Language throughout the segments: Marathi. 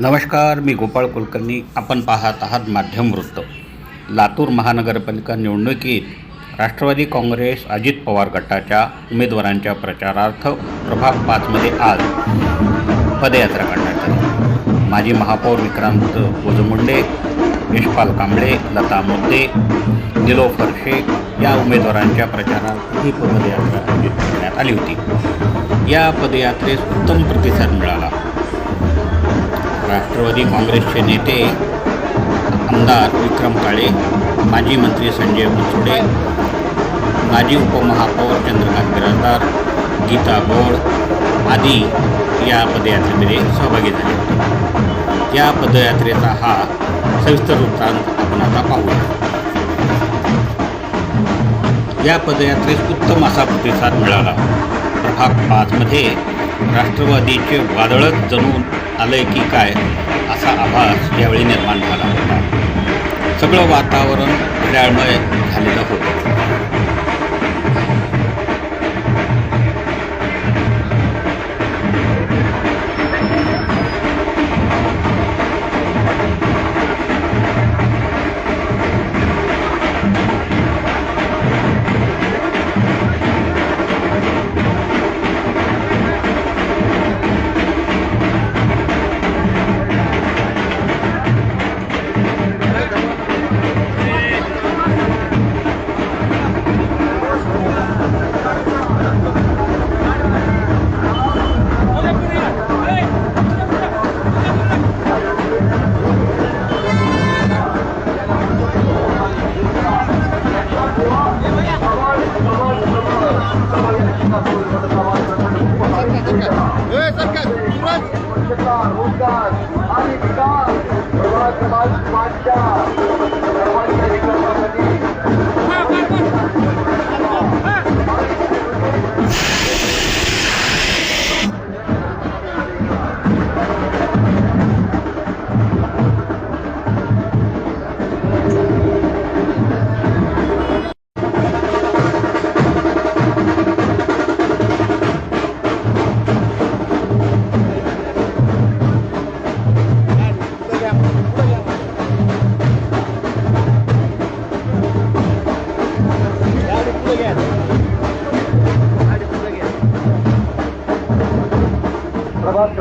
नमस्कार मी गोपाळ कुलकर्णी. आपण पाहत आहात माध्यम वृत्त. लातूर महानगरपालिका निवडणुकीत राष्ट्रवादी काँग्रेस अजित पवार गटाच्या उमेदवारांच्या प्रचारार्थ प्रभाग पाचमध्ये आज पदयात्रा काढण्यात आली. माजी महापौर विक्रांत कोजमुंडे यशपाल कांबळे लता मुद्दे निलोफर शेख या उमेदवारांच्या प्रचारार्थ ही पदयात्रा आयोजित करण्यात आली होती. या पदयात्रेस उत्तम प्रतिसाद मिळाला. राष्ट्रवादी काँग्रेसचे नेते आमदार विक्रम काळे माजी मंत्री संजय बनसोडे माजी उपमहापौर चंद्रकांत बिराजदार गीता गौड आदी या पदयात्रेमध्ये सहभागी झाले होते. या पदयात्रेचा हा सविस्तर वृत्तांत आपण आता पाहूया. या पदयात्रेस उत्तम असा प्रतिसाद मिळाला. प्रभाग पाचमध्ये राष्ट्रवादीचे वादळच जणून आलंय की काय असा आभास यावेळी निर्माण झाला होता. सगळं वातावरण घड्याळमय झालेलं होतं.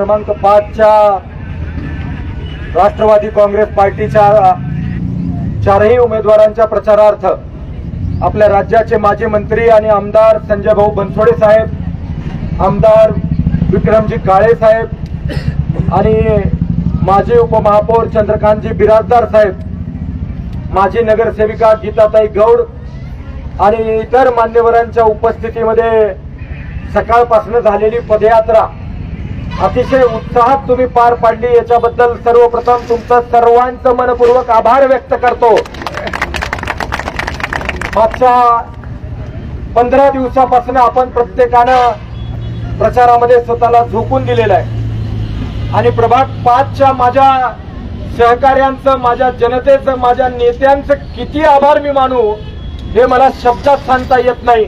क्रमांक पाचच्या राष्ट्रवादी काँग्रेस पार्टीच्या चारही उमेदवारांच्या प्रचारार्थ आपल्या राज्याचे माजी मंत्री आणि आमदार संजय भाऊ बनसोडे साहेब आमदार विक्रमजी काळे साहेब आणि माजी उपमहापौर चंद्रकांतजी बिराजदार साहेब माजी नगरसेविका गीताताई गौड आणि इतर मान्यवरांच्या उपस्थितीमध्ये सकाळपासून झालेली पदयात्रा अतिशय उत्साहात तुम्ही पार पाडली. याच्याबद्दल सर्वप्रथम तुमचं सर्वांचं मनपूर्वक आभार व्यक्त करतो. मागच्या पंधरा दिवसापासून आपण प्रत्येकानं प्रचारामध्ये स्वतःला झोकून दिलेलं आहे. आणि प्रभाग पाचच्या माझ्या सहकार्यांचं माझ्या जनतेचं माझ्या नेत्यांचं किती आभार मी मानू हे मला शब्दात सांगता येत नाही.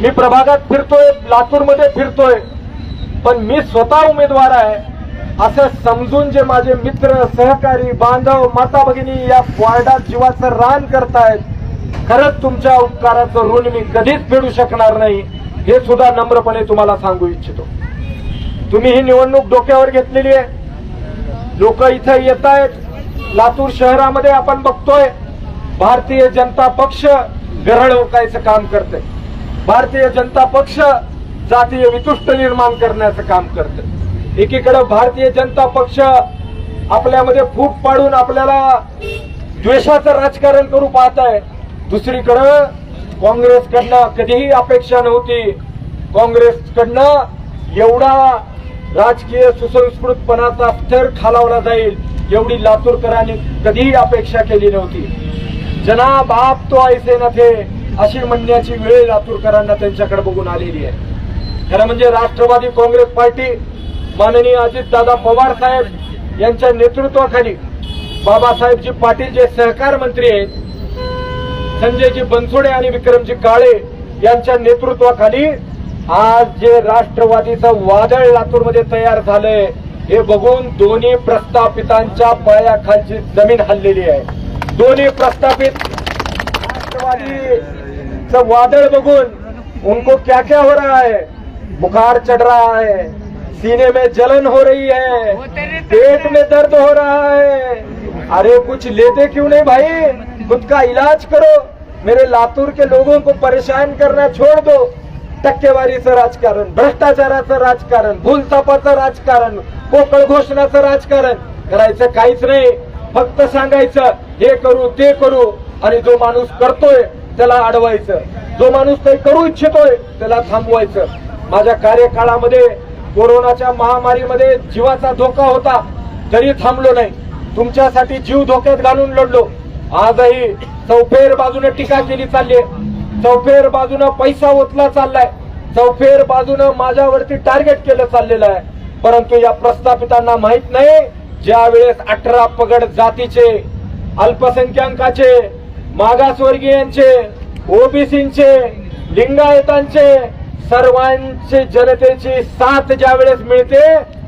मी प्रभागात फिरतोय लातूरमध्ये फिरतोय. पण मी स्वतः उमेदवार आहे. असं समजून जे माझे मित्र सहकारी बांधव माता भगिनी या वार्डात जीवाचं रान करतायत खरंच तुमच्या उपकाराचं ऋण मी कधीच फेडू शकणार नाही हे सुद्धा नम्रपणे तुम्हाला सांगू इच्छितो. तुम्ही ही निवडणूक डोक्यावर घेतलेली आहे. लोक इथं येत आहेत लातूर शहरामध्ये आपण बघतोय भारतीय जनता पक्ष गरळवकायचं काम करते भारतीय जनता पक्ष जातीय वितुष्ट निर्माण करण्याचं काम करत. एकीकडे भारतीय जनता पक्ष आपल्यामध्ये फूट पाडून आपल्याला द्वेषाचं राजकारण करू पाहत आहे दुसरीकडं काँग्रेसकडनं कधीही अपेक्षा नव्हती. काँग्रेसकडनं एवढा राजकीय सुसंस्कृतपणाचा स्तर खालावला जाईल एवढी लातूरकरांनी कधीही अपेक्षा केली नव्हती. जना बाप तो ऐसे न थे अशी म्हणण्याची वेळ लातूरकरांना त्यांच्याकडे बघून आलेली आहे. खरं म्हणजे राष्ट्रवादी काँग्रेस पार्टी माननीय अजितदादा पवार साहेब यांच्या नेतृत्वाखाली बाबासाहेबजी पाटील जे सहकार मंत्री आहेत संजयजी बनसोडे आणि विक्रमजी काळे यांच्या नेतृत्वाखाली आज जे राष्ट्रवादीचं वादळ लातूरमध्ये तयार झालंय हे बघून दोन्ही प्रस्थापितांच्या पायाखालची जमीन हल्लेली आहे. दोन्ही प्रस्थापित राष्ट्रवादीचं वादळ बघून उनको क्या क्या हो रहा है? बुखार चढ़ रहा है सीने में जलन हो रही है पेट में दर्द हो रहा है। अरे कुछ लेते क्यों नहीं भाई? खुद का इलाज करो। मेरे लातूर के लोगों को परेशान करना छोड़ दो। टक्केवारीचं राजकारण भ्रष्टाचाराचं राजकारण भूलतापाचं राजकारण पोकळ घोषणाचं राजकारण। करायचं काहीच नाही। फक्त सांगायचं हे करू ते करू। आणि जो माणूस करतोय त्याला अडवायचं. जो माणूस काही करू इच्छितोय त्याला थांबवायचं. माझ्या कार्यकाळामध्ये कोरोनाच्या महामारीमध्ये जीवाचा धोका होता तरी थांबलो नाही तुमच्यासाठी जीव धोक्यात घालून लढलो. आजही चौफेर बाजूने टीका केली चालली चौफेर बाजूनं पैसा ओतला चाललाय. चौफेर बाजूनं माझ्यावरती टार्गेट केलं चाललेलं आहे. परंतु या प्रस्थापितांना माहीत नाही ज्या वेळेस अठरा पगड जातीचे अल्पसंख्याकाचे मागासवर्गीयांचे ओबीसींचे लिंगायतांचे सर्वांची जनतेची साथ ज्या वेळेस मिळते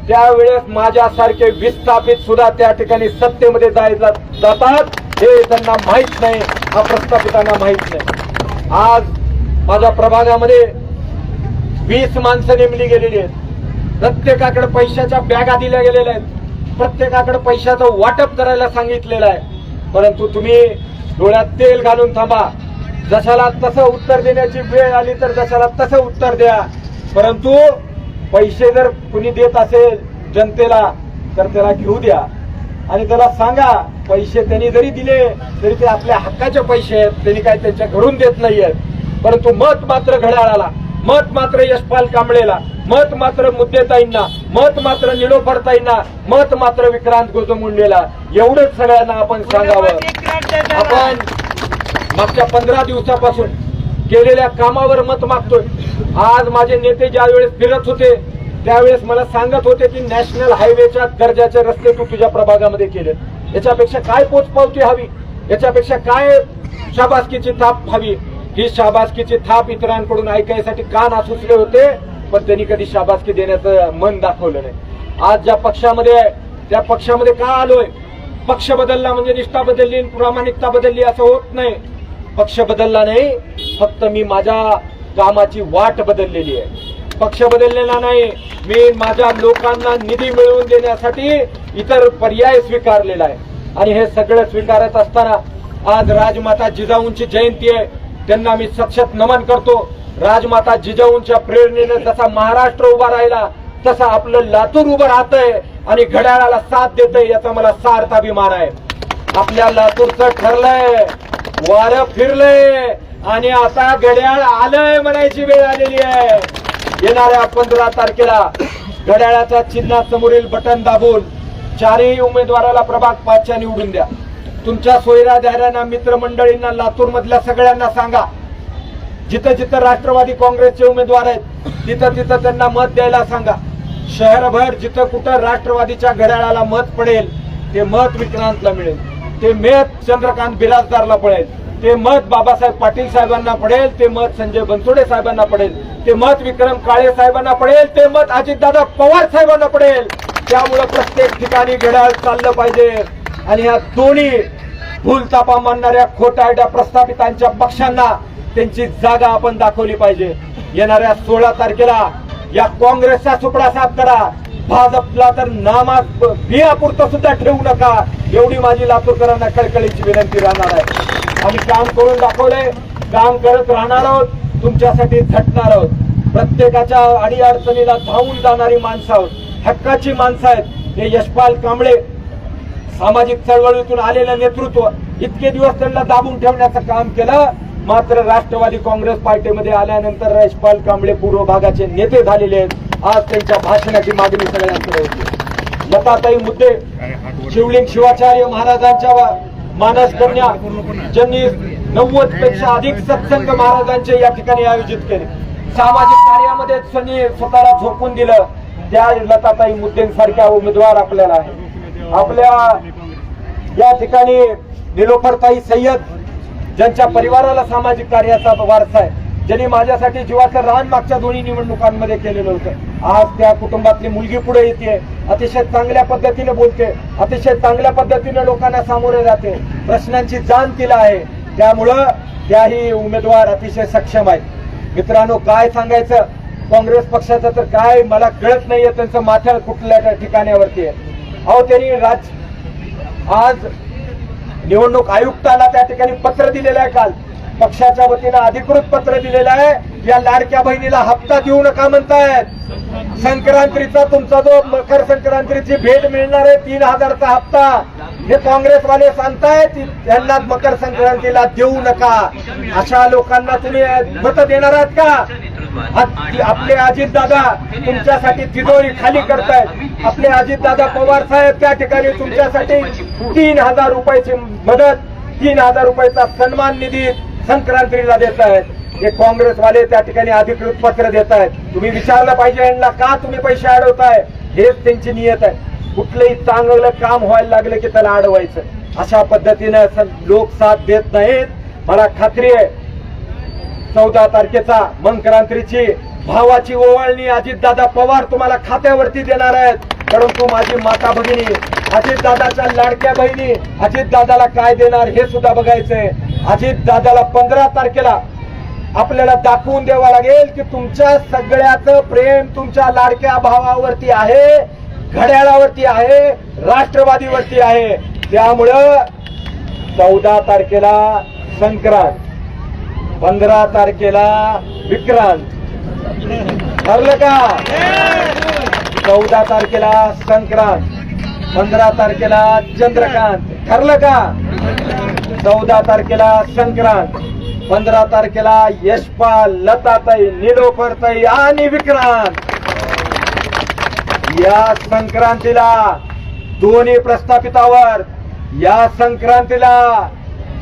त्यावेळेस माझ्यासारखे विस्थापित सुद्धा त्या ठिकाणी सत्तेमध्ये जायला जातात. हे त्यांना माहीत नाही हा प्रस्थापितांना माहीत नाही. आज माझ्या प्रभागामध्ये वीस माणसं नेमली गेलेली आहेत. प्रत्येकाकडे पैशाच्या बॅगा दिल्या गेलेल्या आहेत. प्रत्येकाकडे पैशाचं वाटप करायला सांगितलेलं आहे. परंतु तुम्ही डोळ्यात तेल घालून थांबा. जशाला तसं उत्तर देण्याची वेळ आली तर जशाला तसं उत्तर द्या. परंतु पैसे जर कुणी देत असेल जनतेला तर त्याला घेऊ द्या. आणि त्याला सांगा पैसे त्यांनी जरी दिले तरी ते आपल्या हक्काचे पैसे आहेत. त्यांनी काय त्यांच्या घरून देत नाहीयेत. परंतु मत मात्र घड्याळाला मत मात्र यशपाल कांबळेला मत मात्र मुद्देताईंना मत मात्र निलोफरताईंना मत मात्र विक्रांत गोजमुंडेला एवढंच सगळ्यांना आपण सांगावं. आपण मागच्या पंधरा दिवसापासून केलेल्या कामावर मत मागतोय. आज माझे नेते ज्या वेळेस फिरत होते त्यावेळेस मला सांगत होते की नॅशनल हायवेच्या दर्जाचे रस्ते तू तुझ्या प्रभागामध्ये केले. याच्यापेक्षा काय पोचपावती हवी? याच्यापेक्षा काय शाबासकीची थाप हवी? ही शाबासकीची थाप इतरांकडून ऐकायसाठी कान आसुसले होते पण त्यांनी कधी शाबासकी देण्याचं मन दाखवलं नाही. आज ज्या पक्षामध्ये आहे त्या पक्षामध्ये का आलोय? पक्ष बदलला म्हणजे निष्ठा बदलली प्रामाणिकता बदलली असं होत नाही. पक्ष बदलला नाही फक्त मी माझ्या कामाची वाट बदललेली आहे. पक्ष बदललेला नाही मी माझ्या लोकांना निधी मिळवून देण्यासाठी इतर पर्याय स्वीकारलेला आहे. आणि हे सगळं स्वीकारत असताना आज राजमाता जिजाऊंची जयंती आहे. त्यांना मी सक्षत नमन करतो. राजमाता जिजाऊंच्या प्रेरणेने जसा महाराष्ट्र उभा राहिला तसा आपलं लातूर उभं राहतंय आणि घड्याळाला साथ देतंय याचा मला सार्थ अभिमान आहे. आपल्या लातूरचं ठरलंय. वारं फिरलंय. आणि आता घड्याळ आलंय म्हणायची वेळ आलेली आहे. येणाऱ्या पंधरा तारखेला घड्याळाच्या चिन्हासमोरील बटन दाबून चारही उमेदवाराला प्रभाग पाचच्या निवडून द्या. तुमच्या सोयरादारांना मित्रमंडळींना लातूर मधल्या सगळ्यांना सांगा. जिथं जिथं राष्ट्रवादी काँग्रेसचे उमेदवार आहेत तिथं तिथं त्यांना मत द्यायला सांगा. शहरभर जिथं कुठं राष्ट्रवादीच्या घड्याळाला मत पडेल ते मत विक्रांतला मिळेल. ते मत चंद्रकांत बिराजदारला पडेल. ते मत बाबासाहेब पाटील साहेबांना पडेल. ते मत संजय बनसोडे साहेबांना पडेल. ते मत विक्रम काळे साहेबांना पडेल. ते मत अजितदादा पवार साहेबांना पडेल. त्यामुळं प्रत्येक ठिकाणी घड्याळ चाललं पाहिजे. आणि ह्या दोन्ही भूलतापा मानणाऱ्या खोटारड्या प्रस्थापितांच्या पक्षांना त्यांची जागा आपण दाखवली पाहिजे. येणाऱ्या सोळा तारखेला या काँग्रेसचा सुपडा साफ करा. भाजपला तर नामा बियापुरतं सुद्धा ठेवू नका. एवढी माझी लातूरकरांना कळकळीची विनंती राहणार आहे. आम्ही काम करून दाखवलंय. काम करत राहणार आहोत. तुमच्यासाठी झटणार आहोत. प्रत्येकाच्या अडीअडचणीला धावून जाणारी माणसं आहोत. हक्काची माणसं आहेत. हे यशपाल कांबळे सामाजिक चळवळीतून आलेलं नेतृत्व इतके दिवस त्यांना दाबून ठेवण्याचं काम केलं. मात्र राष्ट्रवादी काँग्रेस पार्टीमध्ये आल्यानंतर यशपाल कांबळे पूर्व भागाचे नेते झालेले आहेत. आज त्यांच्या भाषणाची मागणी सगळ्यांकडे होती. लताताई मुद्दे. शिवलिंग शिवाचार्य महाराजांच्या मानस कन्या ज्यांनी नव्वदपेक्षा अधिक सत्संग महाराजांचे या ठिकाणी आयोजित केले. सामाजिक कार्यामध्ये त्यांनी स्वतःला झोपून दिलं. त्या लताताई मुद्देंसारख्या उमेदवार आपल्याला आहे आपल्या या ठिकाणी निलोफरताई सय्यद ज्यांच्या परिवाराला सामाजिक कार्याचा वारसा आहे. ज्यांनी माझ्यासाठी जीवाचं रान मागच्या दोन्ही निवडणुकांमध्ये केलेलं होतं. आज त्या कुटुंबातली मुलगी पुढे येते अतिशय चांगल्या पद्धतीने बोलते अतिशय चांगल्या पद्धतीने लोकांना सामोरे जाते प्रश्नांची जाण तिला आहे. त्यामुळं त्याही उमेदवार अतिशय सक्षम आहेत. मित्रांनो काय सांगायचं? काँग्रेस पक्षाचं तर काय? मला कळत नाहीये त्यांचं माथ्याळ कुठल्या ठिकाण्यावरती आहे. अहो त्यांनी राज आज निवडणूक आयुक्ताला त्या ठिकाणी पत्र दिलेलं आहे काल. पक्षाच्या वतीनं अधिकृत पत्र दिलेलं आहे. या लाडक्या बहिणीला हप्ता देऊ नका म्हणतायत. संक्रांतीचा तुमचा जो मकर संक्रांतीची भेट मिळणार आहे तीन हजारचा हप्ता. हे काँग्रेसवाले सांगतायत त्यांना मकर संक्रांतीला देऊ नका. अशा लोकांना तुम्ही मत देणार आहात का? आपले अजित दादा तुमच्यासाठी तिजोरी खाली करतायत. आपले अजित दादा पवार साहेब त्या ठिकाणी तुमच्यासाठी तीन हजार रुपयाची मदत तीन हजार रुपयाचा सन्मान निधी संक्रांतीला देत आहेत. जे काँग्रेसवाले त्या ठिकाणी अधिकृत पत्र देत आहेत. तुम्ही विचारलं पाहिजे यांना का तुम्ही पैसे अडवताय? हेच त्यांची नियत आहे. कुठलंही चांगलं काम व्हायला लागलं की त्याला अडवायचं. अशा पद्धतीनं स- लोक साथ देत नाहीत. मला खात्री आहे चौदा तारखेचा मंक्रांतीची भावाची ओवाळणी अजितदादा पवार तुम्हाला खात्यावरती देणार आहेत. परंतु माझी माता भगिनी अजितदादाच्या लाडक्या बहिणी अजितदादाला काय देणार हे सुद्धा बघायचंय. अजितदादाला पंधरा तारखेला आपल्याला दाखवून द्यावं लागेल की तुमच्या सगळ्याचं प्रेम तुमच्या लाडक्या भावावरती आहे घड्याळावरती आहे राष्ट्रवादीवरती आहे. त्यामुळं चौदा तारखेला संक्रांत पंधरा तारखेला विक्रांत. ठरलं का? चौदा तारखेला संक्रांत. पंधरा तारखेला चंद्रकांत. ठरलं का? चौदा तारखेला संक्रांत. पंधरा तारखेला यशपाल लताताई निलोफरताई आणि विक्रांत. या संक्रांतीला दोन्ही प्रस्थापितावर या संक्रांतीला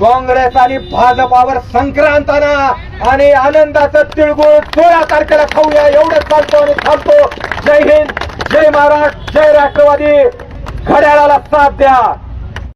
काँग्रेस आणि भाजपावर संक्रांत आला आणि आनंदाचं तिळगुळ सोळा तारखेला खाऊया. एवढंच सांगतो आणि थांबतो. जय हिंद जय महाराष्ट्र जय राष्ट्रवादी. घड्याळाला साथ द्या.